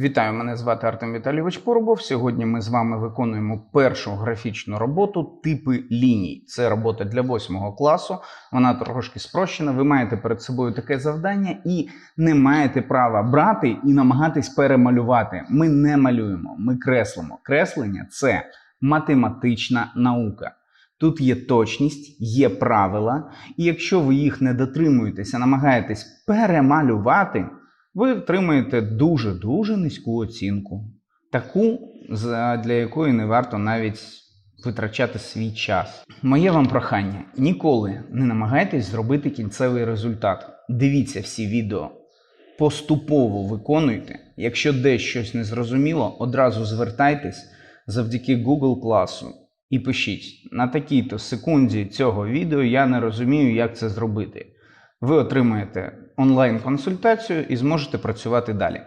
Вітаю, мене звати Артем Віталійович Поробов. Сьогодні ми з вами виконуємо першу графічну роботу типи ліній. Це робота для 8 класу. Вона трошки спрощена. Ви маєте перед собою таке завдання і не маєте права брати і намагатись перемалювати. Ми не малюємо, ми креслимо. Креслення це математична наука. Тут є точність, є правила, і якщо ви їх не дотримуєтеся, намагаєтесь перемалювати, ви отримаєте дуже-дуже низьку оцінку. Таку, для якої не варто навіть витрачати свій час. Моє вам прохання: ніколи не намагайтесь зробити кінцевий результат. Дивіться всі відео. Поступово виконуйте. Якщо десь щось не зрозуміло, одразу звертайтесь завдяки Google класу і пишіть на такій-то секунді цього відео я не розумію, як це зробити. Ви отримаєте онлайн-консультацію і зможете працювати далі.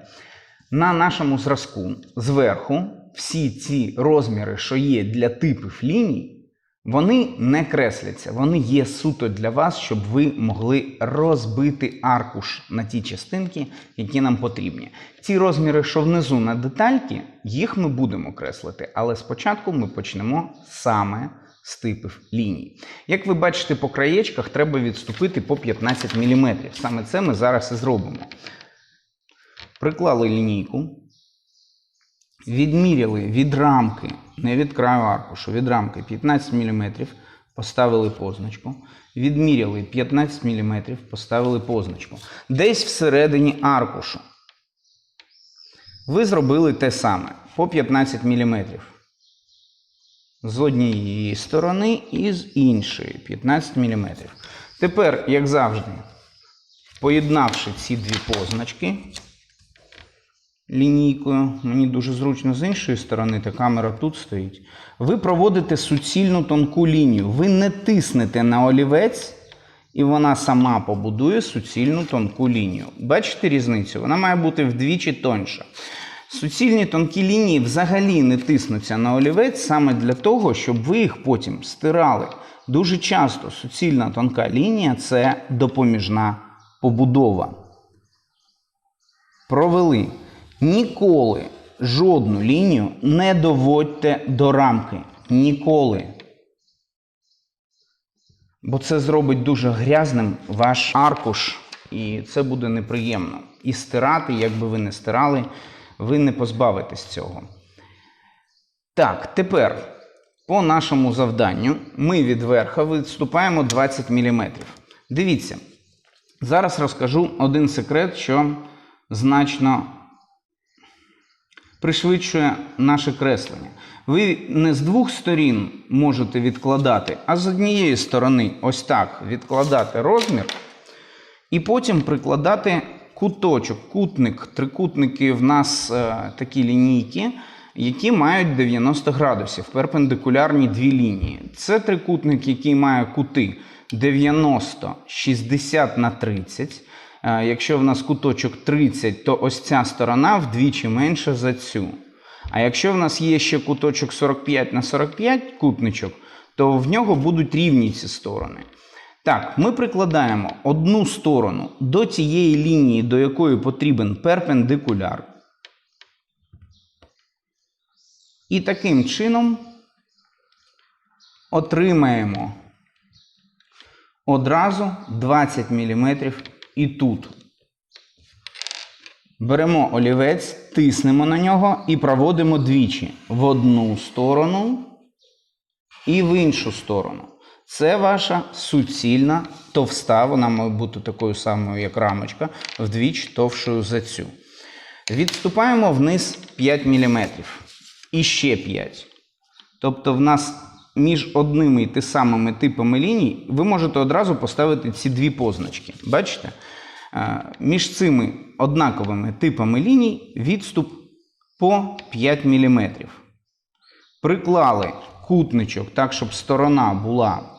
На нашому зразку зверху всі ці розміри, що є для типів ліній, вони не кресляться, вони є суто для вас, щоб ви могли розбити аркуш на ті частинки, які нам потрібні. Ці розміри, що внизу на детальки, їх ми будемо креслити, але спочатку ми почнемо саме з типів ліній. Як ви бачите по краєчках, треба відступити по 15 мм. Саме це ми зараз і зробимо. Приклали лінійку, відміряли від рамки, не від краю аркушу, від рамки 15 мм, поставили позначку. Відміряли 15 мм, поставили позначку. Десь всередині аркушу. Ви зробили те саме по 15 мм. З однієї сторони і з іншої 15 мм. Тепер, як завжди, поєднавши ці дві позначки лінійкою, мені дуже зручно з іншої сторони, та камера тут стоїть. Ви проводите суцільну тонку лінію. Ви не тиснете на олівець, і вона сама побудує суцільну тонку лінію. Бачите різницю? Вона має бути вдвічі тоньша. Суцільні тонкі лінії взагалі не тиснуться на олівець саме для того, щоб ви їх потім стирали. Дуже часто суцільна тонка лінія це допоміжна побудова. Провели. Ніколи жодну лінію не доводьте до рамки. Ніколи. Бо це зробить дуже грязним ваш аркуш, і це буде неприємно. І стирати, як би ви не стирали, ви не позбавитесь цього. Так, тепер по нашому завданню ми від верха відступаємо 20 мм. Дивіться, зараз розкажу один секрет, що значно пришвидшує наше креслення. Ви не з двох сторін можете відкладати, а з однієї сторони, ось так, відкладати розмір, і потім прикладати куточок, кутник. Трикутники в нас е, такі лінійки, які мають 90 градусів, перпендикулярні дві лінії. Це трикутник, який має кути 90, 60 на 30. Е, Якщо в нас куточок 30, то ось ця сторона вдвічі менша за цю. А якщо в нас є ще куточок 45 на 45 кутничок, то в нього будуть рівні ці сторони. Так, ми прикладаємо одну сторону до тієї лінії, до якої потрібен перпендикуляр. І таким чином отримаємо одразу 20 мм і тут. Беремо олівець, тиснемо на нього і проводимо двічі в одну сторону і в іншу сторону. Це ваша суцільна товста, вона має бути такою самою, як рамочка, вдвічі товшою за цю. Відступаємо вниз 5 мм. І ще 5. Тобто, в нас між одними і ти самими типами ліній ви можете одразу поставити ці дві позначки. Бачите? Е, Між цими однаковими типами ліній відступ по 5 мм. Приклали кутничок так, щоб сторона була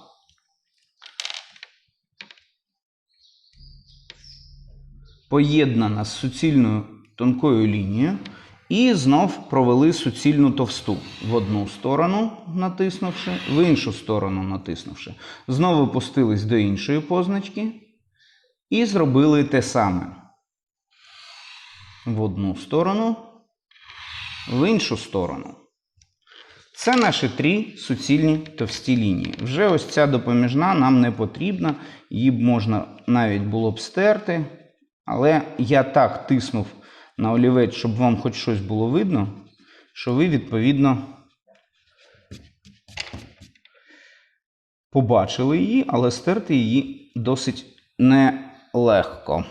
поєднана з суцільною тонкою лінією. І знов провели суцільну товсту в одну сторону, натиснувши, в іншу сторону натиснувши. Знову пустились до іншої позначки і зробили те саме. В одну сторону в іншу сторону. Це наші три суцільні товсті лінії. Вже ось ця допоміжна нам не потрібна, її можна навіть було б стерти. Але я так тиснув на олівець, щоб вам хоч щось було видно, що ви, відповідно, побачили її, але стерти її досить нелегко.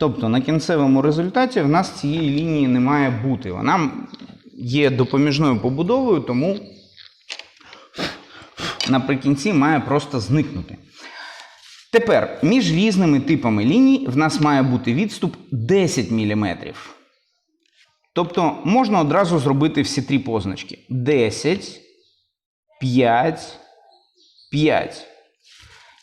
Тобто на кінцевому результаті в нас цієї лінії не має бути. Вона є допоміжною побудовою, тому наприкінці має просто зникнути. Тепер між різними типами ліній в нас має бути відступ 10 мм. Тобто можна одразу зробити всі три позначки: 10, 5, 5.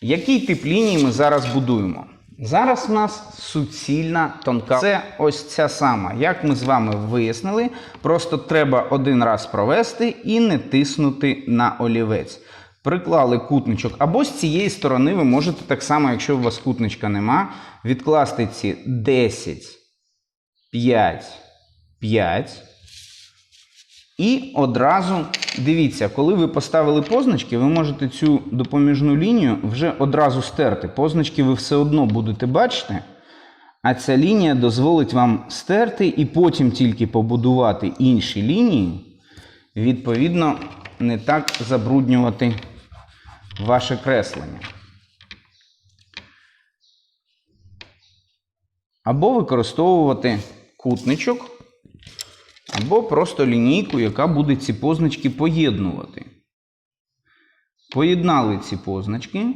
Який тип лінії ми зараз будуємо? Зараз в нас суцільна тонка. Це ось ця сама. Як ми з вами вияснили, просто треба один раз провести і не тиснути на олівець. Приклали кутничок. Або з цієї сторони ви можете так само, якщо у вас кутничка нема, відкласти ці 10, 5, 5. І одразу дивіться, коли ви поставили позначки, ви можете цю допоміжну лінію вже одразу стерти. Позначки ви все одно будете бачити, а ця лінія дозволить вам стерти і потім тільки побудувати інші лінії, відповідно, не так забруднювати ваше креслення. Або використовувати кутничок. Або просто лінійку, яка буде ці позначки поєднувати. Поєднали ці позначки,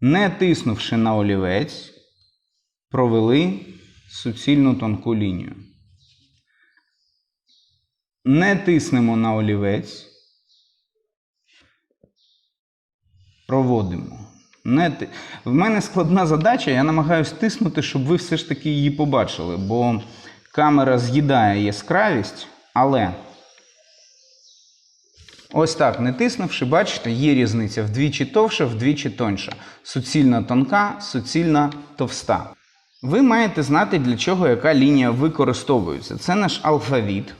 не тиснувши на олівець, провели суцільну тонку лінію. Не тиснемо на олівець. Проводимо. Ти... В мене складна задача, я намагаюся тиснути, щоб ви все ж таки її побачили. бо камера з'їдає яскравість, але ось так не тиснувши, бачите, є різниця вдвічі товша, вдвічі тоньша. Суцільна тонка, суцільна товста. Ви маєте знати, для чого яка лінія використовується. Це наш алфавіт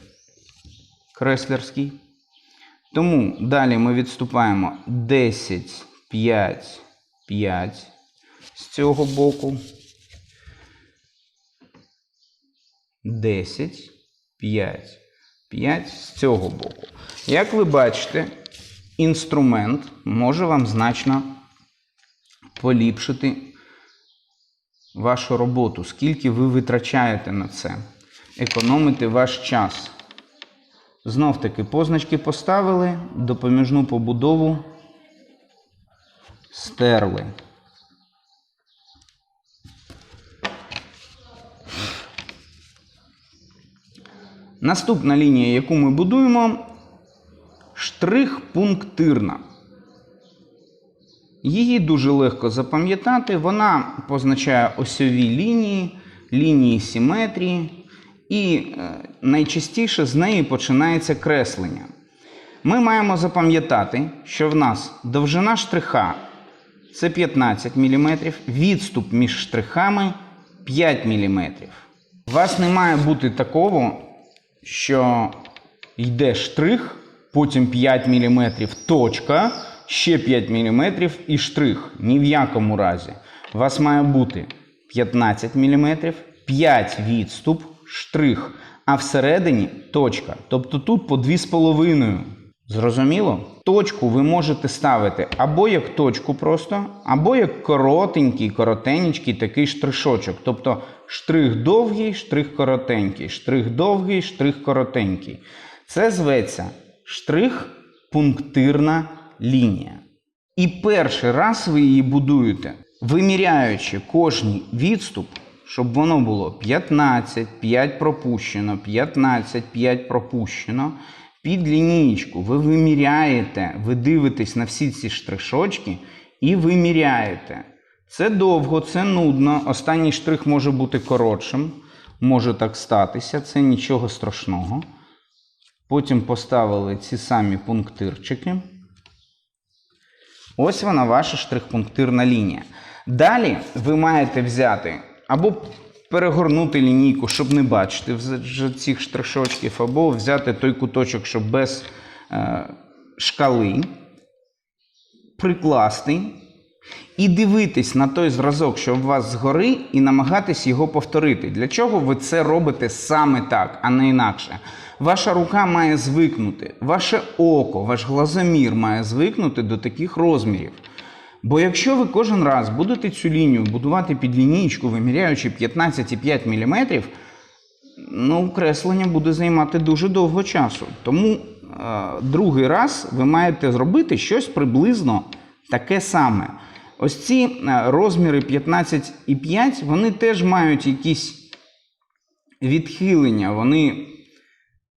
креслерський. Тому далі ми відступаємо 10, 5, 5 з цього боку. 10, 5, 5 з цього боку. Як ви бачите, інструмент може вам значно поліпшити вашу роботу, скільки ви витрачаєте на це, економити ваш час. Знов таки позначки поставили, допоміжну побудову стерли. Наступна лінія, яку ми будуємо, штрих-пунктирна. Її дуже легко запам'ятати. Вона позначає осьові лінії, лінії симетрії, і е, найчастіше з неї починається креслення. Ми маємо запам'ятати, що в нас довжина штриха це 15 мм, відступ між штрихами 5 мм. У вас не має бути такого, що йде штрих, потім 5 мм точка, ще 5 мм і штрих. Ні в якому разі. У вас має бути 15 мм, 5 відступ, штрих, а всередині точка. Тобто тут по 2,5. Зрозуміло? Точку ви можете ставити або як точку просто, або як коротенький, коротенький такий штришочок. Тобто штрих довгий, штрих коротенький, штрих довгий, штрих коротенький. Це зветься штрих-пунктирна лінія. І перший раз ви її будуєте, виміряючи кожний відступ, щоб воно було 15, 5 пропущено, 15, 5 пропущено. Під лінієчку ви виміряєте, ви дивитесь на всі ці штришочки і виміряєте. Це довго, це нудно. Останній штрих може бути коротшим, може так статися, це нічого страшного. Потім поставили ці самі пунктирчики. Ось вона ваша штрих-пунктирна лінія. Далі ви маєте взяти або перегорнути лінійку, щоб не бачити вже цих штришочків, або взяти той куточок, щоб без е, шкали, прикласти і дивитись на той зразок, що у вас згори, і намагатись його повторити. Для чого ви це робите саме так, а не інакше? Ваша рука має звикнути, ваше око, ваш глазомір має звикнути до таких розмірів. Бо якщо ви кожен раз будете цю лінію будувати під лінійку, виміряючи 15,5 мм, ну, креслення буде займати дуже довго часу. Тому е, другий раз ви маєте зробити щось приблизно таке саме. Ось ці е, розміри 15,5, вони теж мають якісь відхилення, вони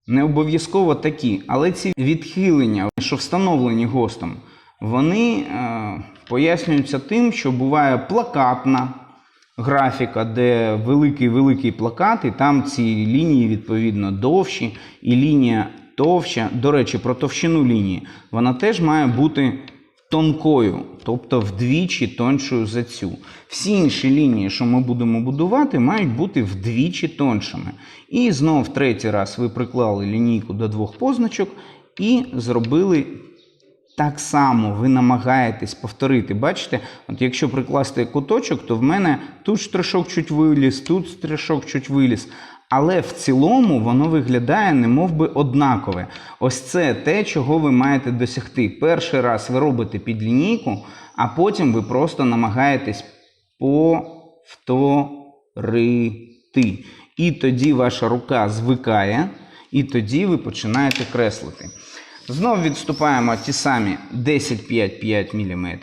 не обов'язково такі, але ці відхилення, що встановлені гостом, вони е, пояснюються тим, що буває плакатна графіка, де великий-великий плакат, і там ці лінії відповідно довші, і лінія товща. До речі, про товщину лінії, вона теж має бути тонкою, тобто вдвічі тоншою за цю. Всі інші лінії, що ми будемо будувати, мають бути вдвічі тоншими. І знов третій раз ви приклали лінійку до двох позначок і зробили так само. Ви намагаєтесь повторити. Бачите, от якщо прикласти куточок, то в мене тут штришок чуть виліз, тут штришок чуть виліз. Але в цілому воно виглядає немов би однакове. Ось це те, чого ви маєте досягти. Перший раз ви робите під лінійку, а потім ви просто намагаєтесь повторити. І тоді ваша рука звикає, і тоді ви починаєте креслити. Знову відступаємо ті самі 10-5-5 мм.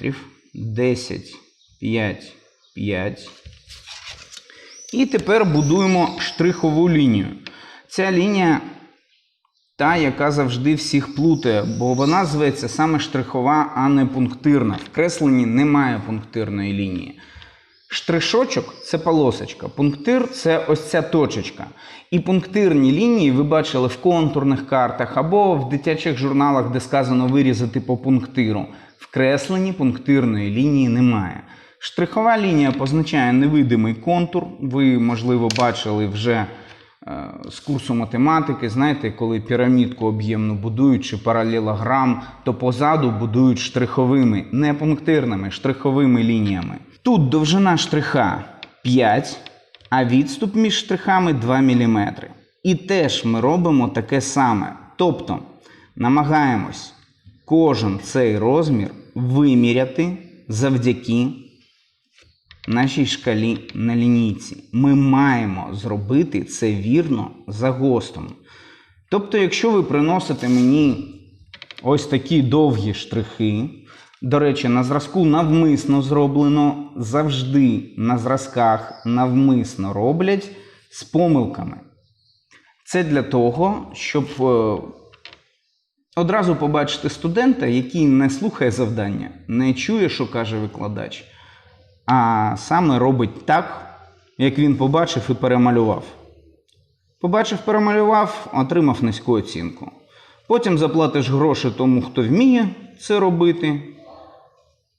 10-5-5. І тепер будуємо штрихову лінію. Ця лінія та, яка завжди всіх плутає, бо вона зветься саме штрихова, а не пунктирна. В кресленні немає пунктирної лінії. Штришочок це полосочка, пунктир це ось ця точечка. І пунктирні лінії ви бачили в контурних картах або в дитячих журналах, де сказано вирізати по пунктиру. В кресленні пунктирної лінії немає. Штрихова лінія позначає невидимий контур. Ви, можливо, бачили вже з курсу математики. Знаєте, коли пірамідку об'ємно будують чи паралелограм, то позаду будують штриховими, не пунктирними, штриховими лініями. Тут довжина штриха 5, а відступ між штрихами 2 мм. І теж ми робимо таке саме. Тобто намагаємось кожен цей розмір виміряти завдяки нашій шкалі на лінійці. Ми маємо зробити це вірно за ГОСТом. Тобто, якщо ви приносите мені ось такі довгі штрихи, до речі, на зразку навмисно зроблено завжди на зразках навмисно роблять з помилками. Це для того, щоб е, одразу побачити студента, який не слухає завдання, не чує, що каже викладач, а саме робить так, як він побачив і перемалював. Побачив, перемалював, отримав низьку оцінку. Потім заплатиш гроші тому, хто вміє це робити.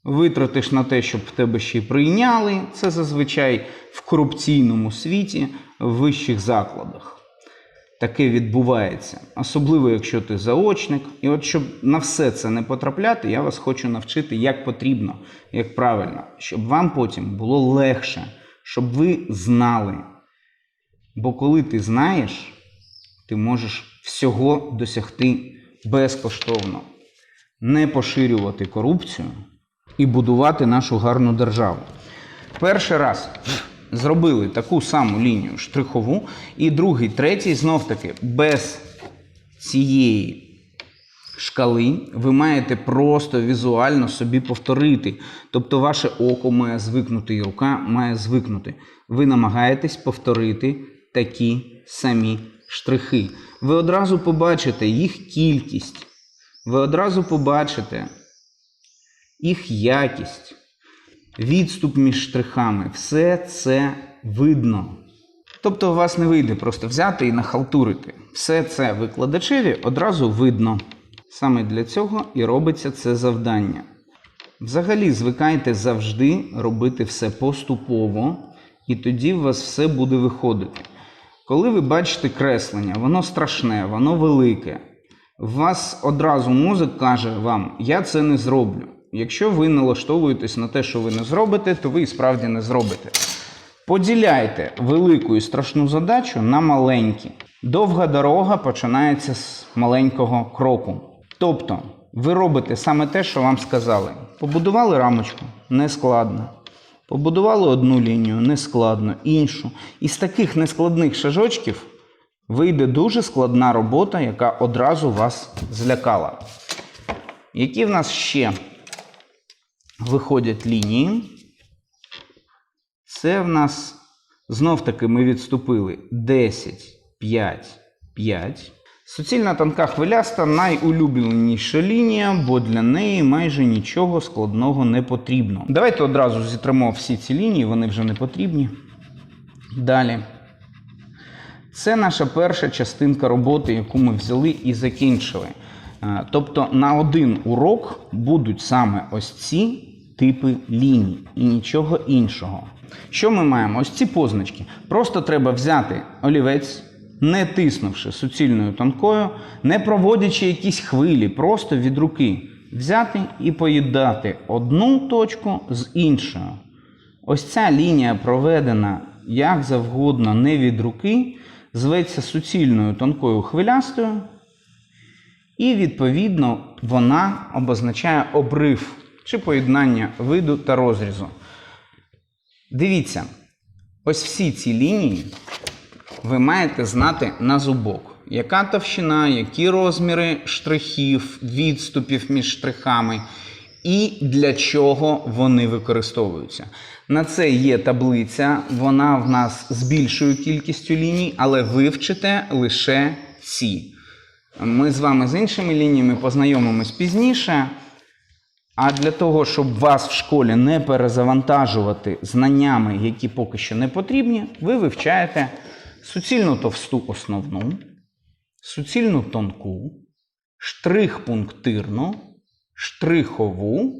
Витратиш на те, щоб тебе ще й прийняли. Це зазвичай в корупційному світі, в вищих закладах. Таке відбувається. Особливо, якщо ти заочник. І от щоб на все це не потрапляти, я вас хочу навчити, як потрібно, як правильно, щоб вам потім було легше, щоб ви знали. Бо коли ти знаєш, ти можеш всього досягти безкоштовно, не поширювати корупцію і будувати нашу гарну державу. Перший раз зробили таку саму лінію штрихову, і другий, третій, знов таки, без цієї шкали ви маєте просто візуально собі повторити. Тобто ваше око має звикнути і рука має звикнути. Ви намагаєтесь повторити такі самі штрихи. Ви одразу побачите їх кількість. Ви одразу побачите їх якість, відступ між штрихами. Все це видно. Тобто у вас не вийде просто взяти і нахалтурити. Все це викладачеві одразу видно. Саме для цього і робиться це завдання. Взагалі, звикайте завжди робити все поступово І тоді у вас все буде виходити. Коли ви бачите креслення, воно страшне, воно велике. У вас одразу мозок каже вам, я це не зроблю. Якщо ви налаштовуєтесь на те, що ви не зробите, то ви і справді не зробите. Поділяйте велику і страшну задачу на маленькі. Довга дорога починається з маленького кроку. Тобто, ви робите саме те, що вам сказали. Побудували рамочку нескладно. Побудували одну лінію нескладно, іншу. Із таких нескладних шажочків вийде дуже складна робота, яка одразу вас злякала. Які в нас ще виходять лінії? Це в нас знов таки ми відступили 10, 5, 5. Суцільна тонка хвиляста найулюбленіша лінія, бо для неї майже нічого складного не потрібно. Давайте одразу зітримо всі ці лінії, вони вже не потрібні. Далі. Це наша перша частинка роботи, яку ми взяли і закінчили. Е, Тобто на один урок будуть саме ось ці типи ліній і нічого іншого. Що ми маємо? Ось ці позначки. Просто треба взяти олівець, не тиснувши суцільною тонкою, не проводячи якісь хвилі, просто від руки взяти і поєднати одну точку з іншою. Ось ця лінія проведена як завгодно, не від руки, зветься суцільною тонкою хвилястою, і, відповідно, вона обозначає обрив чи поєднання виду та розрізу. Дивіться, ось всі ці лінії ви маєте знати на зубок. Яка товщина, які розміри штрихів, відступів між штрихами, і для чого вони використовуються. На це є таблиця, вона в нас з більшою кількістю ліній, але вивчите лише ці. Ми з вами з іншими лініями познайомимось пізніше. А для того, щоб вас в школі не перезавантажувати знаннями, які поки що не потрібні, ви вивчаєте суцільну товсту основну, суцільну тонку, штрих-пунктирну, штрихову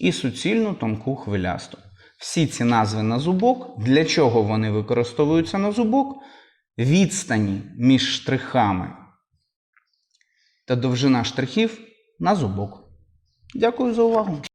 і суцільну тонку хвилясту. Всі ці назви на зубок. Для чого вони використовуються на зубок? Відстані між штрихами та довжина штрихів на зубок. Дякую за увагу.